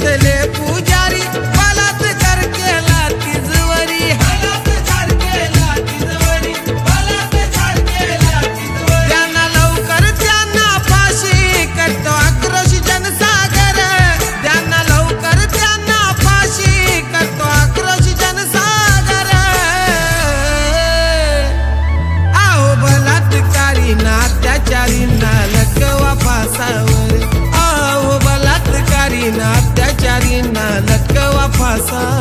घातले पुजारी बलात्कार केला तिजवरी त्यांना लवकर त्यांना फाशी करतो आक्रोश जनसागर. त्यांना लवकर त्यांना फाशी करतो आक्रोश जनसागर. आहो बलात्कारी ना त्याचारी ना लकवा फास nadie nada, let go of our